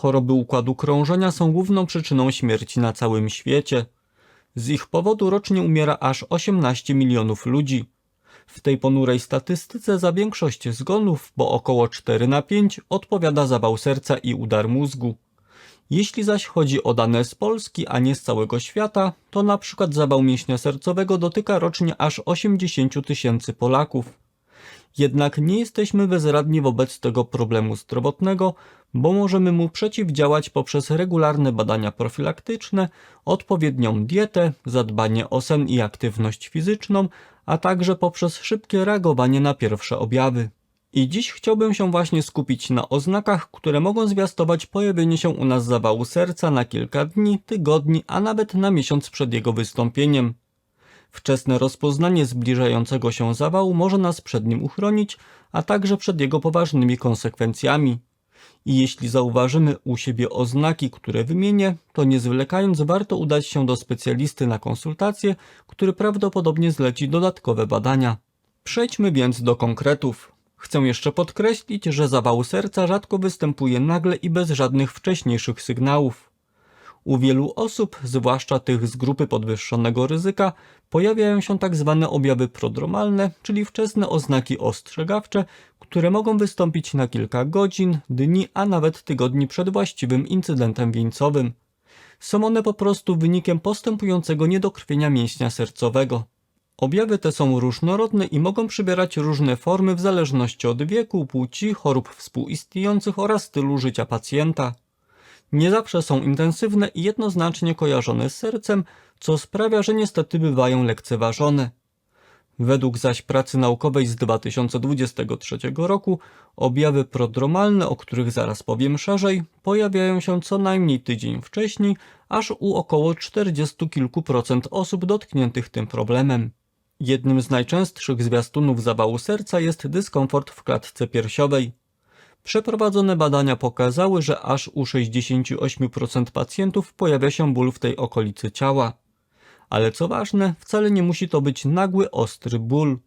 Choroby układu krążenia są główną przyczyną śmierci na całym świecie. Z ich powodu rocznie umiera aż 18 milionów ludzi. W tej ponurej statystyce za większość zgonów, bo około 4 na 5, odpowiada zawał serca i udar mózgu. Jeśli zaś chodzi o dane z Polski, a nie z całego świata, to na przykład zawał mięśnia sercowego dotyka rocznie aż 80 tysięcy Polaków. Jednak nie jesteśmy bezradni wobec tego problemu zdrowotnego, bo możemy mu przeciwdziałać poprzez regularne badania profilaktyczne, odpowiednią dietę, zadbanie o sen i aktywność fizyczną, a także poprzez szybkie reagowanie na pierwsze objawy. I dziś chciałbym się właśnie skupić na oznakach, które mogą zwiastować pojawienie się u nas zawału serca na kilka dni, tygodni, a nawet na miesiąc przed jego wystąpieniem. Wczesne rozpoznanie zbliżającego się zawału może nas przed nim uchronić, a także przed jego poważnymi konsekwencjami. I jeśli zauważymy u siebie oznaki, które wymienię, to nie zwlekając warto udać się do specjalisty na konsultację, który prawdopodobnie zleci dodatkowe badania. Przejdźmy więc do konkretów. Chcę jeszcze podkreślić, że zawał serca rzadko występuje nagle i bez żadnych wcześniejszych sygnałów. U wielu osób, zwłaszcza tych z grupy podwyższonego ryzyka, pojawiają się tak zwane objawy prodromalne, czyli wczesne oznaki ostrzegawcze, które mogą wystąpić na kilka godzin, dni, a nawet tygodni przed właściwym incydentem wieńcowym. Są one po prostu wynikiem postępującego niedokrwienia mięśnia sercowego. Objawy te są różnorodne i mogą przybierać różne formy w zależności od wieku, płci, chorób współistniejących oraz stylu życia pacjenta. Nie zawsze są intensywne i jednoznacznie kojarzone z sercem, co sprawia, że niestety bywają lekceważone. Według zaś pracy naukowej z 2023 roku objawy prodromalne, o których zaraz powiem szerzej, pojawiają się co najmniej tydzień wcześniej, aż u około 40 kilku procent osób dotkniętych tym problemem. Jednym z najczęstszych zwiastunów zawału serca jest dyskomfort w klatce piersiowej. Przeprowadzone badania pokazały, że aż u 68% pacjentów pojawia się ból w tej okolicy ciała. Ale co ważne, wcale nie musi to być nagły, ostry ból.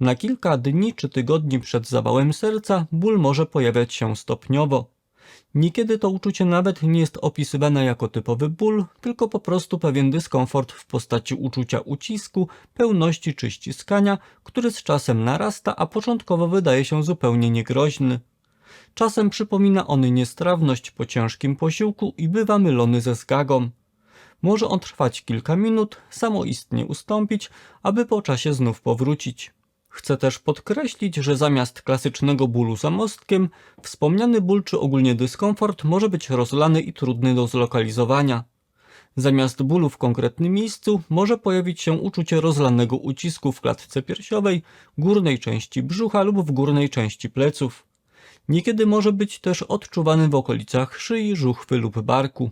Na kilka dni czy tygodni przed zawałem serca ból może pojawiać się stopniowo. Niekiedy to uczucie nawet nie jest opisywane jako typowy ból, tylko po prostu pewien dyskomfort w postaci uczucia ucisku, pełności czy ściskania, który z czasem narasta, a początkowo wydaje się zupełnie niegroźny. Czasem przypomina on niestrawność po ciężkim posiłku i bywa mylony ze zgagą. Może on trwać kilka minut, samoistnie ustąpić, aby po czasie znów powrócić. Chcę też podkreślić, że zamiast klasycznego bólu za mostkiem, wspomniany ból czy ogólnie dyskomfort może być rozlany i trudny do zlokalizowania. Zamiast bólu w konkretnym miejscu może pojawić się uczucie rozlanego ucisku w klatce piersiowej, górnej części brzucha lub w górnej części pleców. Niekiedy może być też odczuwany w okolicach szyi, żuchwy lub barku.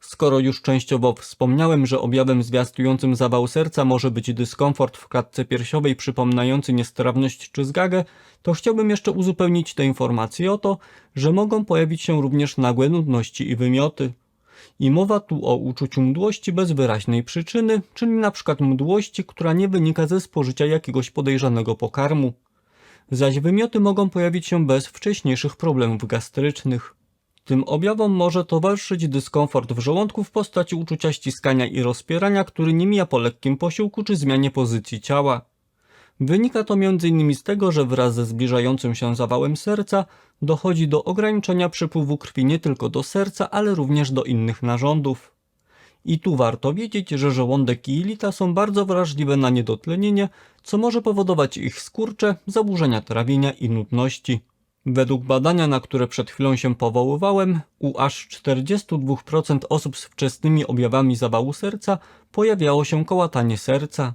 Skoro już częściowo wspomniałem, że objawem zwiastującym zawał serca może być dyskomfort w klatce piersiowej przypominający niestrawność czy zgagę, to chciałbym jeszcze uzupełnić te informacje o to, że mogą pojawić się również nagłe nudności i wymioty. I mowa tu o uczuciu mdłości bez wyraźnej przyczyny, czyli przykład mdłości, która nie wynika ze spożycia jakiegoś podejrzanego pokarmu. Zaś wymioty mogą pojawić się bez wcześniejszych problemów gastrycznych. Tym objawom może towarzyszyć dyskomfort w żołądku w postaci uczucia ściskania i rozpierania, który nie mija po lekkim posiłku czy zmianie pozycji ciała. Wynika to m.in. z tego, że wraz ze zbliżającym się zawałem serca dochodzi do ograniczenia przepływu krwi nie tylko do serca, ale również do innych narządów. I tu warto wiedzieć, że żołądek i jelita są bardzo wrażliwe na niedotlenienie, co może powodować ich skurcze, zaburzenia trawienia i nudności. Według badania, na które przed chwilą się powoływałem, u aż 42% osób z wczesnymi objawami zawału serca pojawiało się kołatanie serca.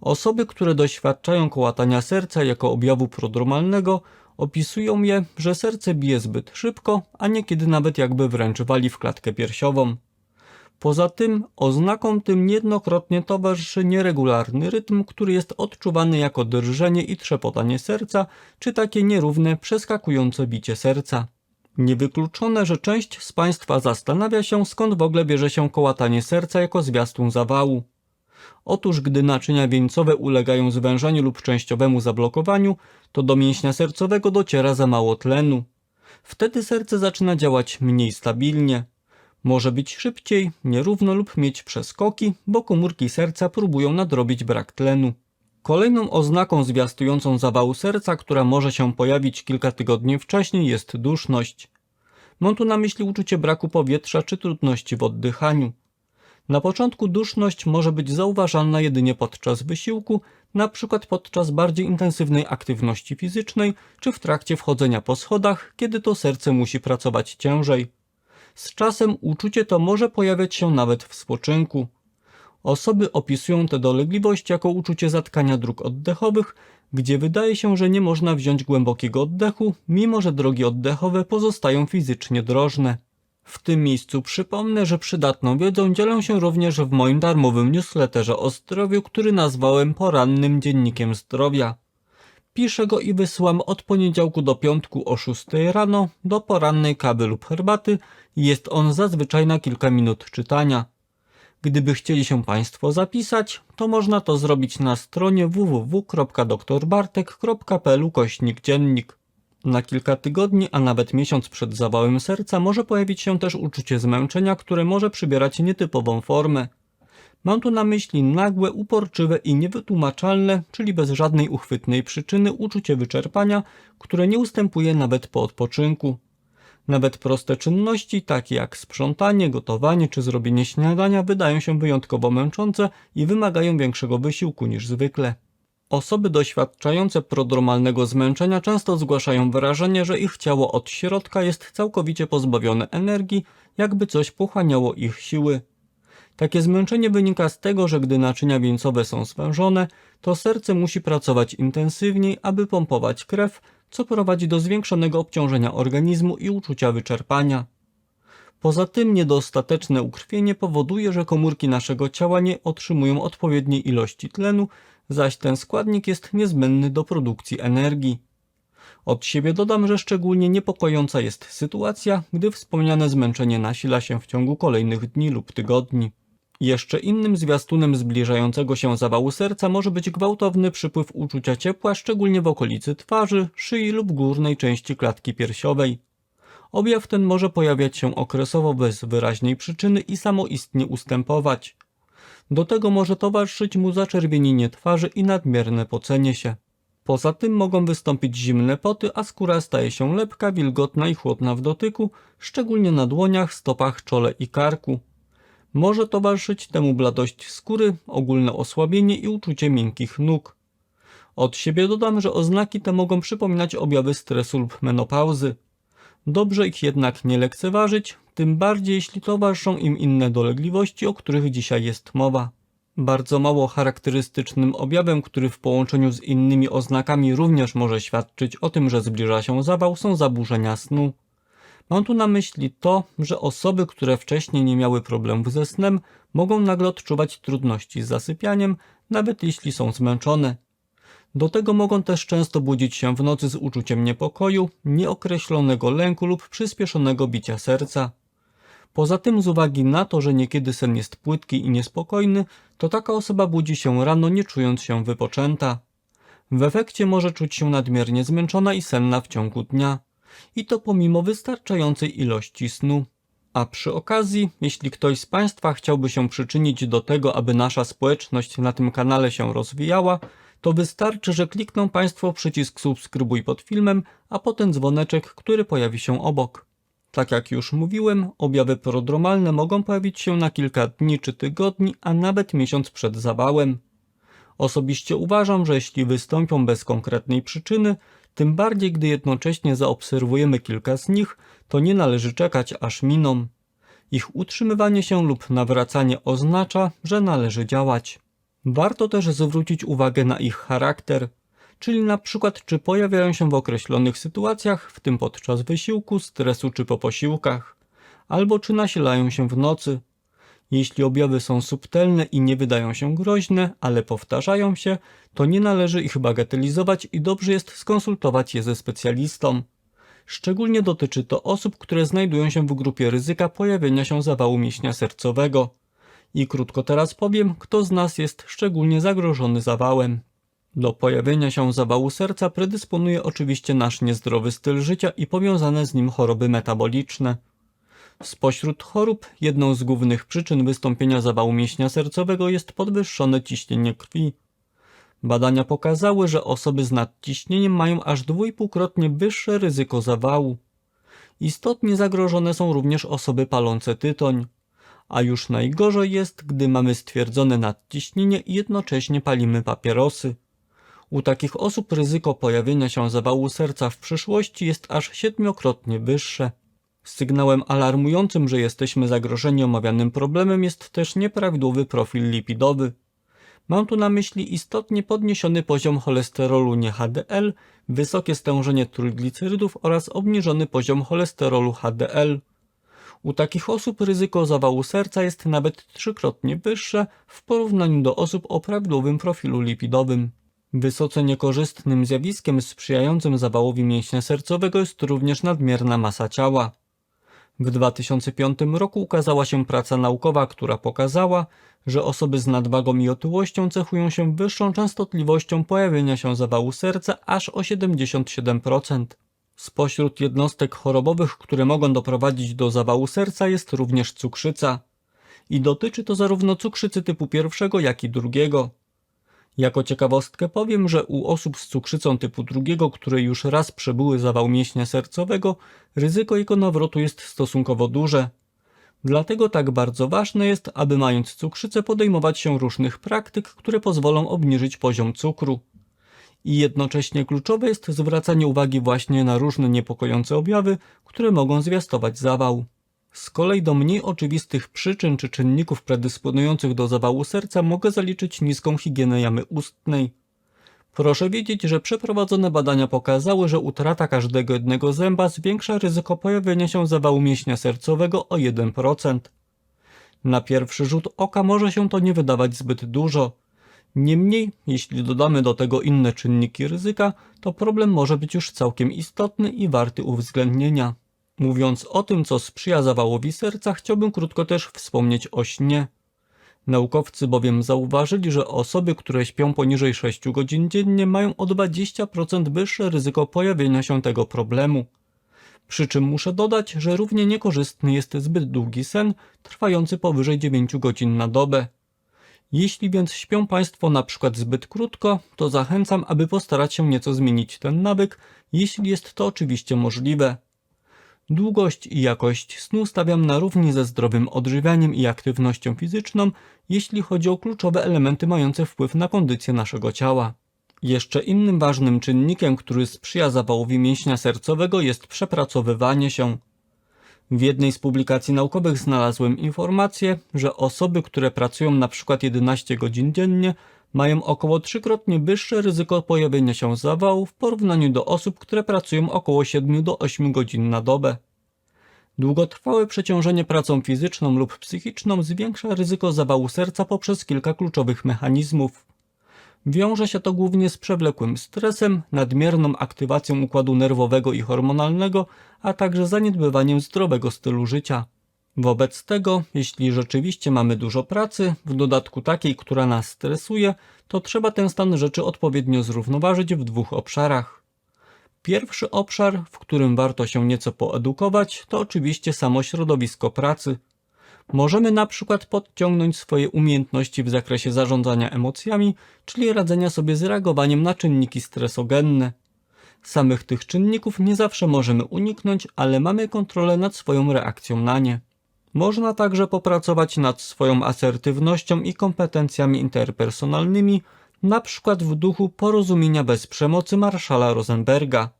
Osoby, które doświadczają kołatania serca jako objawu prodromalnego, opisują je, że serce bije zbyt szybko, a niekiedy nawet jakby wręcz wali w klatkę piersiową. Poza tym oznakom tym niejednokrotnie towarzyszy nieregularny rytm, który jest odczuwany jako drżenie i trzepotanie serca, czy takie nierówne, przeskakujące bicie serca. Niewykluczone, że część z Państwa zastanawia się, skąd w ogóle bierze się kołatanie serca jako zwiastun zawału. Otóż, gdy naczynia wieńcowe ulegają zwężeniu lub częściowemu zablokowaniu, to do mięśnia sercowego dociera za mało tlenu. Wtedy serce zaczyna działać mniej stabilnie. Może być szybciej, nierówno lub mieć przeskoki, bo komórki serca próbują nadrobić brak tlenu. Kolejną oznaką zwiastującą zawału serca, która może się pojawić kilka tygodni wcześniej, jest duszność. Mam tu na myśli uczucie braku powietrza czy trudności w oddychaniu. Na początku duszność może być zauważalna jedynie podczas wysiłku, przykład podczas bardziej intensywnej aktywności fizycznej czy w trakcie wchodzenia po schodach, kiedy to serce musi pracować ciężej. Z czasem uczucie to może pojawiać się nawet w spoczynku. Osoby opisują te dolegliwości jako uczucie zatkania dróg oddechowych, gdzie wydaje się, że nie można wziąć głębokiego oddechu, mimo że drogi oddechowe pozostają fizycznie drożne. W tym miejscu przypomnę, że przydatną wiedzą dzielę się również w moim darmowym newsletterze o zdrowiu, który nazwałem porannym dziennikiem zdrowia. Piszę go i wysyłam od poniedziałku do piątku o 6 rano do porannej kawy lub herbaty jest on zazwyczaj na kilka minut czytania. Gdyby chcieli się Państwo zapisać, to można to zrobić na stronie www.doktorbartek.pl kośnik dziennik. Na kilka tygodni, a nawet miesiąc przed zawałem serca może pojawić się też uczucie zmęczenia, które może przybierać nietypową formę. Mam tu na myśli nagłe, uporczywe i niewytłumaczalne, czyli bez żadnej uchwytnej przyczyny uczucie wyczerpania, które nie ustępuje nawet po odpoczynku. Nawet proste czynności, takie jak sprzątanie, gotowanie czy zrobienie śniadania, wydają się wyjątkowo męczące i wymagają większego wysiłku niż zwykle. Osoby doświadczające prodromalnego zmęczenia często zgłaszają wrażenie, że ich ciało od środka jest całkowicie pozbawione energii, jakby coś pochłaniało ich siły. Takie zmęczenie wynika z tego, że gdy naczynia wieńcowe są zwężone, to serce musi pracować intensywniej, aby pompować krew, co prowadzi do zwiększonego obciążenia organizmu i uczucia wyczerpania. Poza tym niedostateczne ukrwienie powoduje, że komórki naszego ciała nie otrzymują odpowiedniej ilości tlenu, zaś ten składnik jest niezbędny do produkcji energii. Od siebie dodam, że szczególnie niepokojąca jest sytuacja, gdy wspomniane zmęczenie nasila się w ciągu kolejnych dni lub tygodni. Jeszcze innym zwiastunem zbliżającego się zawału serca może być gwałtowny przypływ uczucia ciepła, szczególnie w okolicy twarzy, szyi lub górnej części klatki piersiowej. Objaw ten może pojawiać się okresowo bez wyraźnej przyczyny i samoistnie ustępować. Do tego może towarzyszyć mu zaczerwienienie twarzy i nadmierne pocenie się. Poza tym mogą wystąpić zimne poty, a skóra staje się lepka, wilgotna i chłodna w dotyku, szczególnie na dłoniach, stopach, czole i karku. Może towarzyszyć temu bladość skóry, ogólne osłabienie i uczucie miękkich nóg. Od siebie dodam, że oznaki te mogą przypominać objawy stresu lub menopauzy. Dobrze ich jednak nie lekceważyć, tym bardziej jeśli towarzyszą im inne dolegliwości, o których dzisiaj jest mowa. Bardzo mało charakterystycznym objawem, który w połączeniu z innymi oznakami również może świadczyć o tym, że zbliża się zawał, są zaburzenia snu. Mam tu na myśli to, że osoby, które wcześniej nie miały problemów ze snem, mogą nagle odczuwać trudności z zasypianiem, nawet jeśli są zmęczone. Do tego mogą też często budzić się w nocy z uczuciem niepokoju, nieokreślonego lęku lub przyspieszonego bicia serca. Poza tym, z uwagi na to, że niekiedy sen jest płytki i niespokojny, to taka osoba budzi się rano nie czując się wypoczęta. W efekcie może czuć się nadmiernie zmęczona i senna w ciągu dnia. I to pomimo wystarczającej ilości snu. A przy okazji, jeśli ktoś z Państwa chciałby się przyczynić do tego, aby nasza społeczność na tym kanale się rozwijała, to wystarczy, że klikną Państwo przycisk subskrybuj pod filmem, a potem dzwoneczek, który pojawi się obok. Tak jak już mówiłem, objawy prodromalne mogą pojawić się na kilka dni czy tygodni, a nawet miesiąc przed zawałem. Osobiście uważam, że jeśli wystąpią bez konkretnej przyczyny, tym bardziej gdy jednocześnie zaobserwujemy kilka z nich, to nie należy czekać aż miną. Ich utrzymywanie się lub nawracanie oznacza, że należy działać. Warto też zwrócić uwagę na ich charakter, czyli na przykład czy pojawiają się w określonych sytuacjach, w tym podczas wysiłku, stresu czy po posiłkach, albo czy nasilają się w nocy. Jeśli objawy są subtelne i nie wydają się groźne, ale powtarzają się, to nie należy ich bagatelizować i dobrze jest skonsultować je ze specjalistą. Szczególnie dotyczy to osób, które znajdują się w grupie ryzyka pojawienia się zawału mięśnia sercowego. I krótko teraz powiem, kto z nas jest szczególnie zagrożony zawałem. Do pojawienia się zawału serca predysponuje oczywiście nasz niezdrowy styl życia i powiązane z nim choroby metaboliczne. Spośród chorób jedną z głównych przyczyn wystąpienia zawału mięśnia sercowego jest podwyższone ciśnienie krwi. Badania pokazały, że osoby z nadciśnieniem mają aż dwójpółkrotnie wyższe ryzyko zawału. Istotnie zagrożone są również osoby palące tytoń. A już najgorzej jest, gdy mamy stwierdzone nadciśnienie i jednocześnie palimy papierosy. U takich osób ryzyko pojawienia się zawału serca w przyszłości jest aż siedmiokrotnie wyższe. Sygnałem alarmującym, że jesteśmy zagrożeni omawianym problemem jest też nieprawidłowy profil lipidowy. Mam tu na myśli istotnie podniesiony poziom cholesterolu nie HDL, wysokie stężenie trójglicerydów oraz obniżony poziom cholesterolu HDL. U takich osób ryzyko zawału serca jest nawet trzykrotnie wyższe w porównaniu do osób o prawidłowym profilu lipidowym. Wysoce niekorzystnym zjawiskiem sprzyjającym zawałowi mięśnia sercowego jest również nadmierna masa ciała. W 2005 roku ukazała się praca naukowa, która pokazała, że osoby z nadwagą i otyłością cechują się wyższą częstotliwością pojawienia się zawału serca aż o 77%. Spośród jednostek chorobowych, które mogą doprowadzić do zawału serca jest również cukrzyca. I dotyczy to zarówno cukrzycy typu pierwszego, jak i drugiego. Jako ciekawostkę powiem, że u osób z cukrzycą typu drugiego, które już raz przebyły zawał mięśnia sercowego, ryzyko jego nawrotu jest stosunkowo duże. Dlatego tak bardzo ważne jest, aby mając cukrzycę podejmować się różnych praktyk, które pozwolą obniżyć poziom cukru. I jednocześnie kluczowe jest zwracanie uwagi właśnie na różne niepokojące objawy, które mogą zwiastować zawał. Z kolei do mniej oczywistych przyczyn czy czynników predysponujących do zawału serca mogę zaliczyć niską higienę jamy ustnej. Proszę wiedzieć, że przeprowadzone badania pokazały, że utrata każdego jednego zęba zwiększa ryzyko pojawienia się zawału mięśnia sercowego o 1%. Na pierwszy rzut oka może się to nie wydawać zbyt dużo. Niemniej, jeśli dodamy do tego inne czynniki ryzyka, to problem może być już całkiem istotny i warty uwzględnienia. Mówiąc o tym, co sprzyja zawałowi serca, chciałbym krótko też wspomnieć o śnie. Naukowcy bowiem zauważyli, że osoby, które śpią poniżej 6 godzin dziennie mają o 20% wyższe ryzyko pojawienia się tego problemu. Przy czym muszę dodać, że równie niekorzystny jest zbyt długi sen, trwający powyżej 9 godzin na dobę. Jeśli więc śpią Państwo na przykład zbyt krótko, to zachęcam, aby postarać się nieco zmienić ten nawyk, jeśli jest to oczywiście możliwe. Długość i jakość snu stawiam na równi ze zdrowym odżywianiem i aktywnością fizyczną, jeśli chodzi o kluczowe elementy mające wpływ na kondycję naszego ciała. Jeszcze innym ważnym czynnikiem, który sprzyja zawałowi mięśnia sercowego jest przepracowywanie się. W jednej z publikacji naukowych znalazłem informację, że osoby, które pracują na przykład 11 godzin dziennie, mają około trzykrotnie wyższe ryzyko pojawienia się zawału w porównaniu do osób, które pracują około 7 do 8 godzin na dobę. Długotrwałe przeciążenie pracą fizyczną lub psychiczną zwiększa ryzyko zawału serca poprzez kilka kluczowych mechanizmów. Wiąże się to głównie z przewlekłym stresem, nadmierną aktywacją układu nerwowego i hormonalnego, a także zaniedbywaniem zdrowego stylu życia. Wobec tego, jeśli rzeczywiście mamy dużo pracy, w dodatku takiej, która nas stresuje, to trzeba ten stan rzeczy odpowiednio zrównoważyć w dwóch obszarach. Pierwszy obszar, w którym warto się nieco poedukować, to oczywiście samo środowisko pracy. Możemy na przykład podciągnąć swoje umiejętności w zakresie zarządzania emocjami, czyli radzenia sobie z reagowaniem na czynniki stresogenne. Samych tych czynników nie zawsze możemy uniknąć, ale mamy kontrolę nad swoją reakcją na nie. Można także popracować nad swoją asertywnością i kompetencjami interpersonalnymi, na przykład w duchu porozumienia bez przemocy Marszala Rosenberga.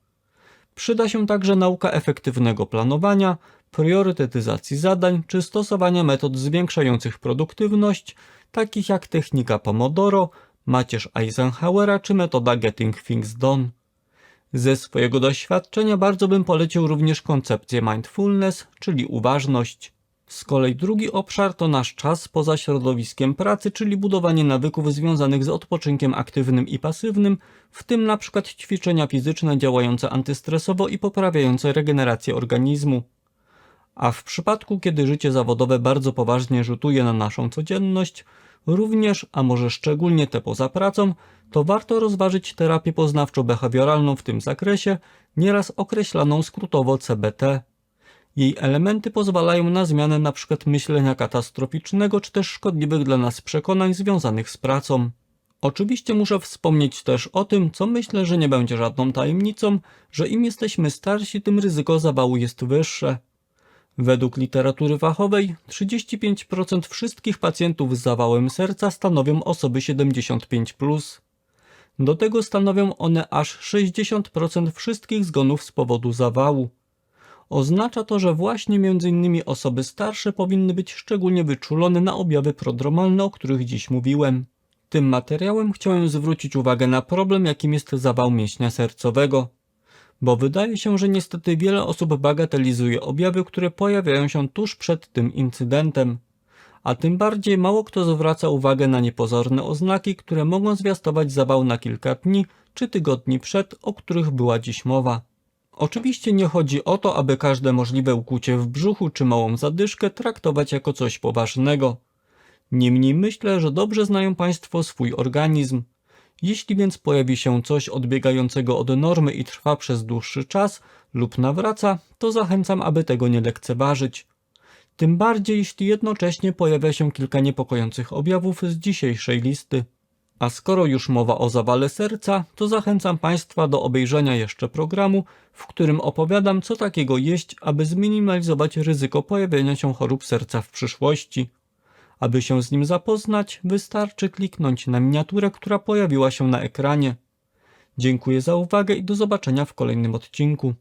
Przyda się także nauka efektywnego planowania, priorytetyzacji zadań czy stosowania metod zwiększających produktywność, takich jak technika Pomodoro, macierz Eisenhowera czy metoda Getting Things Done. Ze swojego doświadczenia bardzo bym polecił również koncepcję mindfulness, czyli uważność. Z kolei drugi obszar to nasz czas poza środowiskiem pracy, czyli budowanie nawyków związanych z odpoczynkiem aktywnym i pasywnym, w tym na przykład ćwiczenia fizyczne działające antystresowo i poprawiające regenerację organizmu. A w przypadku, kiedy życie zawodowe bardzo poważnie rzutuje na naszą codzienność, również, a może szczególnie te poza pracą, to warto rozważyć terapię poznawczo-behawioralną w tym zakresie, nieraz określaną skrótowo CBT. Jej elementy pozwalają na zmianę np. myślenia katastroficznego czy też szkodliwych dla nas przekonań związanych z pracą. Oczywiście muszę wspomnieć też o tym, co myślę, że nie będzie żadną tajemnicą, że im jesteśmy starsi, tym ryzyko zawału jest wyższe. Według literatury fachowej 35% wszystkich pacjentów z zawałem serca stanowią osoby 75+. Do tego stanowią one aż 60% wszystkich zgonów z powodu zawału. Oznacza to, że właśnie m.in. osoby starsze powinny być szczególnie wyczulone na objawy prodromalne, o których dziś mówiłem. Tym materiałem chciałem zwrócić uwagę na problem, jakim jest zawał mięśnia sercowego. Bo wydaje się, że niestety wiele osób bagatelizuje objawy, które pojawiają się tuż przed tym incydentem. A tym bardziej mało kto zwraca uwagę na niepozorne oznaki, które mogą zwiastować zawał na kilka dni czy tygodni przed, o których była dziś mowa. Oczywiście nie chodzi o to, aby każde możliwe ukłucie w brzuchu czy małą zadyszkę traktować jako coś poważnego. Niemniej myślę, że dobrze znają Państwo swój organizm. Jeśli więc pojawi się coś odbiegającego od normy i trwa przez dłuższy czas lub nawraca, to zachęcam, aby tego nie lekceważyć. Tym bardziej, jeśli jednocześnie pojawia się kilka niepokojących objawów z dzisiejszej listy. A skoro już mowa o zawale serca, to zachęcam Państwa do obejrzenia jeszcze programu, w którym opowiadam, co takiego jeść, aby zminimalizować ryzyko pojawienia się chorób serca w przyszłości. Aby się z nim zapoznać, wystarczy kliknąć na miniaturę, która pojawiła się na ekranie. Dziękuję za uwagę i do zobaczenia w kolejnym odcinku.